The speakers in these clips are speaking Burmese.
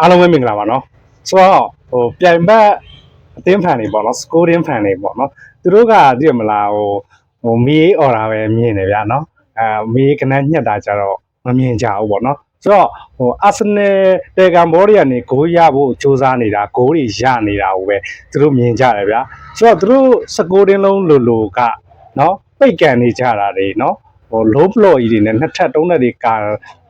အားလုံးပဲမင်္ဂလာပါနော်ဆိုတော့ဟိုပြိုင်ဘက်အသင်းဖန်တွေပေါ့နော် scoring ဖန်တွေပေါ့နော်သူတို့ကသိရမလားဟိုဟိုမီးအော်တာပဲမြင်နေဗျာနော်အဲမီးကနန်းညက်တာကြတော့မမြင်ကြဘူးပေါ့နော်ဆိုတော့ဟိုအာဆင်နယ်တေဂန်ဘောတွေကနေဂိုးရဖို့စူးစမ်းနေတာဂိုးတွေရနေတာကိုပဲသူတို့မြင်ကြတယ်ဗျာဆိုတော့သူတို့ scoring လုံးလိုလိုကနော်ပိတ်ကန်နေကြတာတွေနော် ဟို low blow ကြီးတွေနဲ့နှစ်ထပ်သုံးထပ်တွေကာ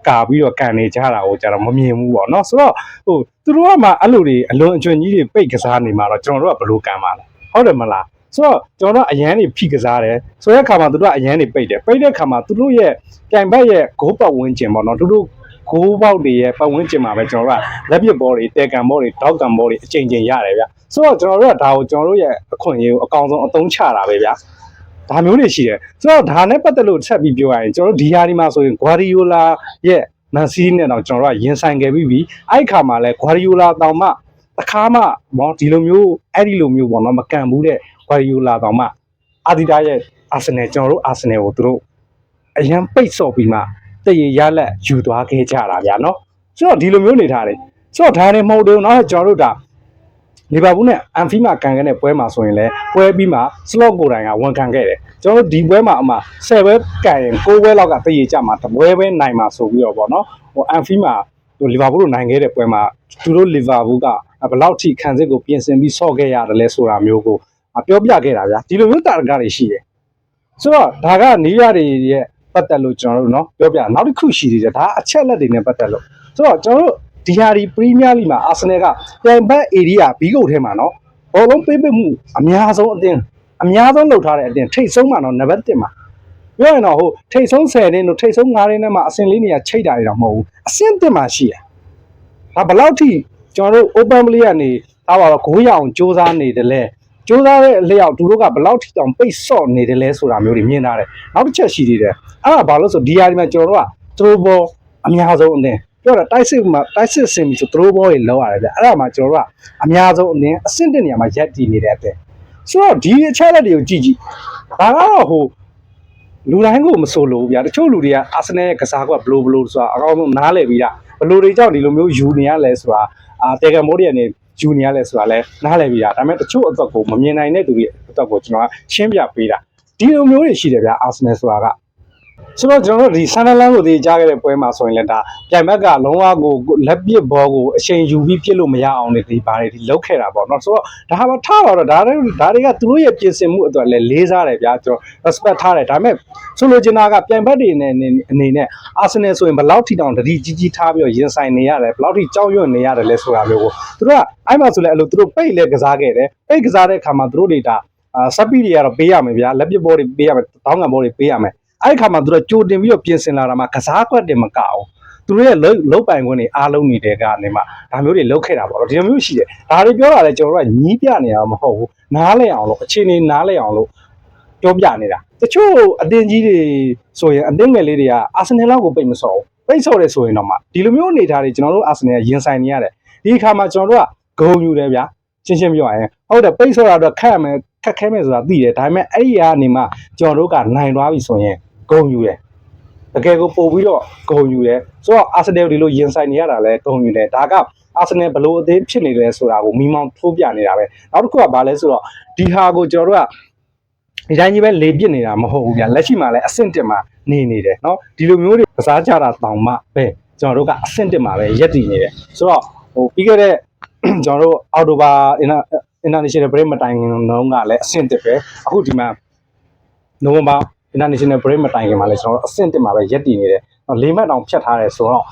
ကာပြီးတော့ကန်နေကြတာကိုကြတော့မမြင်ဘူးပေါ့နော်ဆိုတော့ဟိုသူတို့ကမှအဲ့လိုတွေအလွန်အကျွံကြီးတွေပိတ်ကစားနေမှာတော့ကျွန်တော်တို့ကဘယ်လိုကံပါလဲဟုတ်တယ်မလားဆိုတော့ကျွန်တော်တို့အရန်တွေဖိကစားတယ်ဆိုတဲ့အခါမှာသူတို့ကအရန်တွေပိတ်တယ်ပိတ်တဲ့အခါမှာသူတို့ရဲ့ပြိုင်ဘက်ရဲ့ဂိုးပတ်ဝန်းကျင်ပေါ့နော်သူတို့ဂိုးပေါက်တွေရဲ့ပတ်ဝန်းကျင်မှာပဲကျွန်တော်တို့ကလက်ပစ်ဘောတွေတဲကန်ဘောတွေတောက်ကန်ဘောတွေအချိန်ချင်းရတယ်ဗျဆိုတော့ကျွန်တော်တို့ကဒါကိုကျွန်တော်တို့ရဲ့အခွင့်အရေးကိုအကောင်ဆုံးအသုံးချတာပဲဗျ ဒါမျိုးတွေရှိတယ်ဆိုတော့ဒါနဲ့ပတ်သက်လို့ဆက်ပြီးပြောရရင်ကျွန်တော်တို့ဒီဟာဒီမှာဆိုရင်ဂွာဒီယိုလာရဲ့မန်စီးနဲ့တော့ကျွန်တော်တို့ကရင်ဆိုင်ခဲ့ပြီးပြီအဲ့ဒီခါမှာလဲဂွာဒီယိုလာတောင်မှတစ်ခါမှမောဒီလိုမျိုးအဲ့ဒီလိုမျိုးပေါ့နော်မကန်ဘူးတဲ့ဂွာဒီယိုလာတောင်မှအာဒီတာရဲ့အာဆင်နယ်ကျွန်တော်တို့အာဆင်နယ်ကိုသူတို့အရန်ပိတ်ဆော့ပြီးမှတရေရလက်ယူသွားခဲ့ကြတာဗျာနော်ဆိုတော့ဒီလိုမျိုးနေထားတယ်ဆိုတော့ဒါနဲ့မဟုတ်တော့နော်ကျွန်တော်တို့ဒါ လီဗာပူးနဲ့အန်ဖီမာကန်ခဲ့တဲ့ပွဲမှာဆိုရင်လည်းပွဲပြီးမှစလော့ကိုယ်တိုင်ကဝန်ခံခဲ့တယ်ကျွန်တော်တို့ဒီပွဲမှာအမှ10ပွဲကန်ရင်9ပွဲလောက်ကတည်ရကြမှာတပွဲပဲနိုင်မှာဆိုပြီးတော့ဗောနော်ဟိုအန်ဖီမာဟိုလီဗာပူးတို့နိုင်ခဲ့တဲ့ပွဲမှာသူတို့လီဗာပူးကဘယ်လောက်ထိခံစစ်ကိုပြင်ဆင်ပြီးဆော့ခဲ့ရတယ်လဲဆိုတာမျိုးကိုပြောပြခဲ့တာဗျာဒီလိုမျိုးတာရကတွေရှိတယ်ဆိုတော့ဒါကနီးရတွေရဲ့ပတ်သက်လို့ကျွန်တော်တို့เนาะပြောပြနောက်တစ်ခုရှိသေးတယ်ဒါအချက်လက်တွေနဲ့ပတ်သက်လို့ဆိုတော့ကျွန်တော်တို့ ဒီဟာဒီပရီးမီးယားလိမှာအာဆင်နယ်ကပြန်ဘက်ဧရိယာဘီးကုတ်ထဲမှာနော်ဘောလုံးပေးပစ်မှုအများဆုံးအတင်းအများဆုံးလုပ်ထားတဲ့အတင်းထိတ်ဆုံးမှာနော်နံပါတ်1မှာပြောရင်တော့ဟိုထိတ်ဆုံး10ရင်းတို့ထိတ်ဆုံး9ရင်းနဲ့မှအဆင်လေးနေရာချိတ်တာတွေတော့မဟုတ်ဘူးအဆင်1မှာရှိရဒါဘလောက်ထိကျွန်တော်တို့ open play ကနေဒါပါတော့ဂိုးရအောင်စူးစမ်းနေတယ်လဲစူးစမ်းတဲ့အလျောက်သူတို့ကဘလောက်ထိတောင်ပိတ်ဆော့နေတယ်လဲဆိုတာမျိုးတွေမြင်လာတယ်နောက်တစ်ချက်ရှိသေးတယ်အဲ့ဒါဘာလို့ဆိုဒီဟာဒီမှာကျွန်တော်တို့က throw ball အများဆုံးအတင်း ပြောတာတိုက်စစ်မှာတိုက်စစ်စင်ပြီဆိုသရိုးဘောတွေလောက်ရတယ်ဗျအဲ့ဒါမှကျွန်တော်တို့ကအများဆုံးအတင်းအဆင့်1နေရာမှာရက်တည်နေတဲ့အတင်းဆိုတော့ဒီအချက်လက်တွေကိုကြည့်ကြည့်ဒါကတော့ဟိုလူတိုင်းကိုမဆိုလို့ဗျာတချို့လူတွေကအာဆင်နယ်ရဲ့ကစားကွက်ဘလိုဘလိုဆိုတာအကောင်းဆုံးနားလည်ပြီးတာဘလိုတွေကြောင့်ဒီလိုမျိုးယူနေရလဲဆိုတာအာတေဂန်မိုးတွေကနေယူနေရလဲဆိုတာလဲနားလည်ပြီးတာဒါပေမဲ့တချို့အတွက်ကိုမမြင်နိုင်တဲ့သူတွေအတွက်ကိုကျွန်တော်ကရှင်းပြပေးတာဒီလိုမျိုးတွေရှိတယ်ဗျာအာဆင်နယ်ဆိုတာက ဆိုတော့ကျွန်တော်တို့ဒီဆန်နလန်ကိုဒီကြားခဲ့တဲ့ပွဲမှာဆိုရင်လည်းဒါပြိုင်ဘက်ကလုံးဝကိုလက်ပစ်ဘောကိုအချိန်ယူပြီးပြစ်လို့မရအောင်လေဒီဘာတွေဒီလောက်ခဲ့တာပေါ့နော်ဆိုတော့ဒါဟာမထားပါတော့ဒါတွေဒါတွေကသူတို့ရဲ့ပြင်ဆင်မှုအတွက်လည်းလေးစားတယ်ဗျာကျွန်တော် respect ထားတယ်ဒါပေမဲ့ဆိုလိုချင်တာကပြိုင်ဘက်တွေနဲ့အနေနဲ့အာဆင်နယ်ဆိုရင်ဘယ်လောက်ထိတောင်တတိကြီးကြီးထားပြီးတော့ရင်ဆိုင်နေရတယ်ဘယ်လောက်ထိကြောက်ရွံ့နေရတယ်လဲဆိုတာမျိုးကိုသူတို့ကအဲ့မှာဆိုလည်းအဲ့လိုသူတို့ပိတ်လဲကစားခဲ့တယ်ပိတ်ကစားတဲ့အခါမှာသူတို့တွေဒါအာစပီတွေကတော့ပေးရမယ်ဗျာလက်ပစ်ဘောတွေပေးရမယ်တောင်းငံဘောတွေပေးရမယ် အဲ့ဒီခါမှာသူတို့ကြိုတင်ပြီးတော့ပြင်ဆင်လာတာမှကစားကွက်တင်မကအောင်သူတို့ရဲ့လုတ်ပိုင်ခွင့်တွေအားလုံးနေတဲ့ကနေမှဒါမျိုးတွေလုတ်ခဲ့တာပေါ့နော်ဒီလိုမျိုးရှိတယ်ဒါတွေပြောတာလဲကျွန်တော်တို့ကညီးပြနေတာမဟုတ်ဘူးနားလဲအောင်လို့အခြေအနေနားလဲအောင်လို့ပြောပြနေတာတချို့အတင်းကြီးတွေဆိုရင်အတင်းငယ်လေးတွေကအာဆင်နယ်လောက်ကိုပိတ်မစော်ဘူးပိတ်စော်တယ်ဆိုရင်တော့မှဒီလိုမျိုးအနေထားတွေကျွန်တော်တို့အာဆင်နယ်ကရင်ဆိုင်နေရတယ်ဒီအခါမှာကျွန်တော်တို့ကဂုံယူတယ်ဗျာရှင်းရှင်းပြောရရင်ဟုတ်တယ်ပိတ်စော်တာတော့ခက်ရမယ်ခက်ခဲမယ်ဆိုတာသိတယ်ဒါပေမဲ့အဲ့ဒီကနေမှကျွန်တော်တို့ကနိုင်သွားပြီဆိုရင် ဂုံယူတယ်တကယ်ကိုပို့ပြီးတော့ဂုံယူတယ်ဆိုတော့အာဆင်နယ်ဒီလိုရင်ဆိုင်နေရတာလဲဂုံယူတယ်ဒါကအာဆင်နယ်ဘလို့အသေးဖြစ်နေတယ်ဆိုတာကိုမိမောင်းထိုးပြနေတာပဲနောက်တစ်ခုကဘာလဲဆိုတော့ဒီဟာကိုကျွန်တော်တို့ကဒီတိုင်းကြီးပဲလေပစ်နေတာမဟုတ်ဘူးဗျာလက်ရှိမှာလည်းအဆင့်တက်မှာနေနေတယ်เนาะဒီလိုမျိုးတွေကစားကြတာတောင်မှပဲကျွန်တော်တို့ကအဆင့်တက်မှာပဲရက်တည်နေတယ်ဆိုတော့ဟိုပြီးခဲ့တဲ့ ကျွန်တော်တို့အော်တိုဘာအင်တာ international break မတိုင်ခင်တုန်းကလည်းအဆင့်တက်ပဲအခုဒီမှာ နိုဝင်ဘာ international break မတိုင်ခင်မှာလည်းကျွန်တော်တို့အဆင့်တစ်မှာပဲရက်တည်နေတယ်။လေးမှတ်တောင်ဖြတ်ထားတယ်ဆိုတော့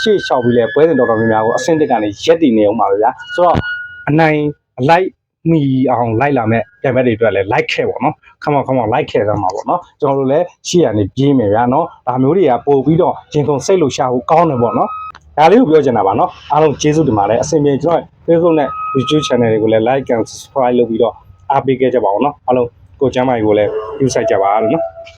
ရှေ့လျှောက်ပြီးလဲပွဲစဉ်တော်တော်များများကိုအဆင့်တစ်ကနေရက်တည်နေအောင်ပါပဲဗျာ။ဆိုတော့အနိုင်အလိုက်မိအောင်လိုက်လာမဲ့ပြိုင်ဘက်တွေအတွက်လည်း like ခဲ့ပေါ့နော်။ခမောခမော like ခဲ့သမှာပေါ့နော်။ကျွန်တော်တို့လည်းရှေ့ကနေပြေးမယ်ဗျာနော်။ဒါမျိုးတွေကပို့ပြီးတော့ရင်ကုန်စိတ်လို့ရှာဖို့ကောင်းတယ်ပေါ့နော်။ဒါလေးကိုပြောချင်တာပါနော်။အားလုံးကျေးဇူးတင်ပါတယ်အဆင်ပြေကျွန်တော် Facebook နဲ့ YouTube channel တွေကိုလည်း like and subscribe လုပ်ပြီးတော့အားပေးခဲ့ကြပါအောင်နော်။အားလုံး ကိုကျမ်းမာရေးကိုလည်း view ဆိုင်ကြပါလို့နော်